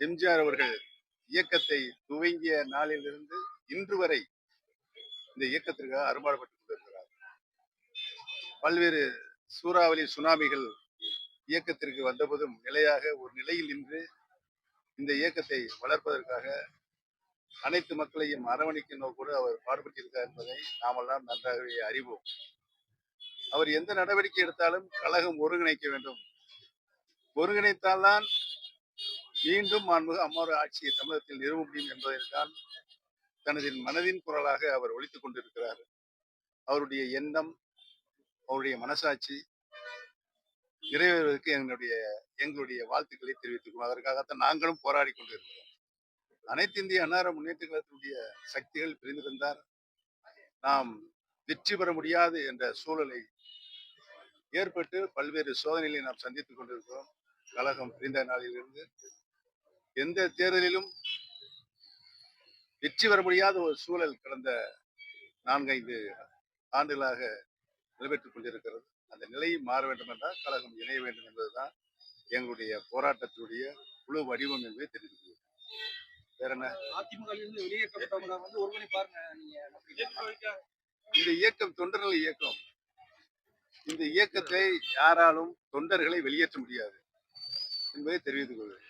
எம்ஜிஆர் அவர்கள் இயக்கத்தை துவங்கிய நாளிலிருந்து இன்று வரை இந்த இயக்கத்திற்காக அரும்பாடுபட்டு கொண்டிருக்கிறார். பல்வேறு சூறாவளி சுனாமிகள் இயக்கத்திற்கு வந்தபோதும் நிலையாக ஒரு நிலையில் நின்று இந்த இயக்கத்தை வளர்ப்பதற்காக அனைத்து மக்களையும் அரவணைக்கும் நோக்கோடு அவர் பாடுபட்டிருக்கார் என்பதை நாமெல்லாம் நன்றாகவே அறிவோம். அவர் எந்த நடவடிக்கை எடுத்தாலும் கழகம் ஒருங்கிணைக்க வேண்டும். ஒருங்கிணைத்தால்தான் மீண்டும் மாண்புமிகு அம்மாவோட ஆட்சியை தமிழகத்தில் நிறுவ முடியும் என்பதைத்தான் தனது மனதின் குரலாக அவர் ஒழித்துக் கொண்டிருக்கிறார். அவருடைய எண்ணம் அவருடைய மனசாட்சி நிறைவேறுவதற்கு எங்களுடைய எங்களுடைய வாழ்த்துக்களை தெரிவித்துக் அதற்காகத்தான் நாங்களும் போராடி கொண்டிருக்கிறோம். அனைத்து இந்திய அன்னார முன்னேற்ற கழகத்தினுடைய சக்திகள் பிரிந்திருந்தார் நாம் வெற்றி பெற முடியாது என்ற சூழலை ஏற்பட்டு பல்வேறு சோதனைகளை நாம் சந்தித்துக் கொண்டிருக்கிறோம். கழகம் பிரிந்த நாளிலிருந்து எந்த தேர்தலிலும் வெற்றி பெற முடியாத ஒரு சூழல் கடந்த நான்கைந்து ஆண்டுகளாக நடைபெற்றுக் கொண்டிருக்கிறது. அந்த நிலை மாற வேண்டும் என்றால் கழகம் இணைய வேண்டும் என்பதுதான் எங்களுடைய போராட்டத்தினுடைய குழு வடிவம் என்பதை தெரிவித்துள்ளது வேற என்ன? அதிமுக இருந்து வெளியேற்றப்பட்டவங்க வந்து ஒருமணி பாருங்க நீங்க இந்த இயக்கம் தொண்டர்கள் இயக்கம். இந்த இயக்கத்தை யாராலும் தொண்டர்களை வெளியேற்ற முடியாது என்பதை தெரிவித்துக் கொள்கிறேன்.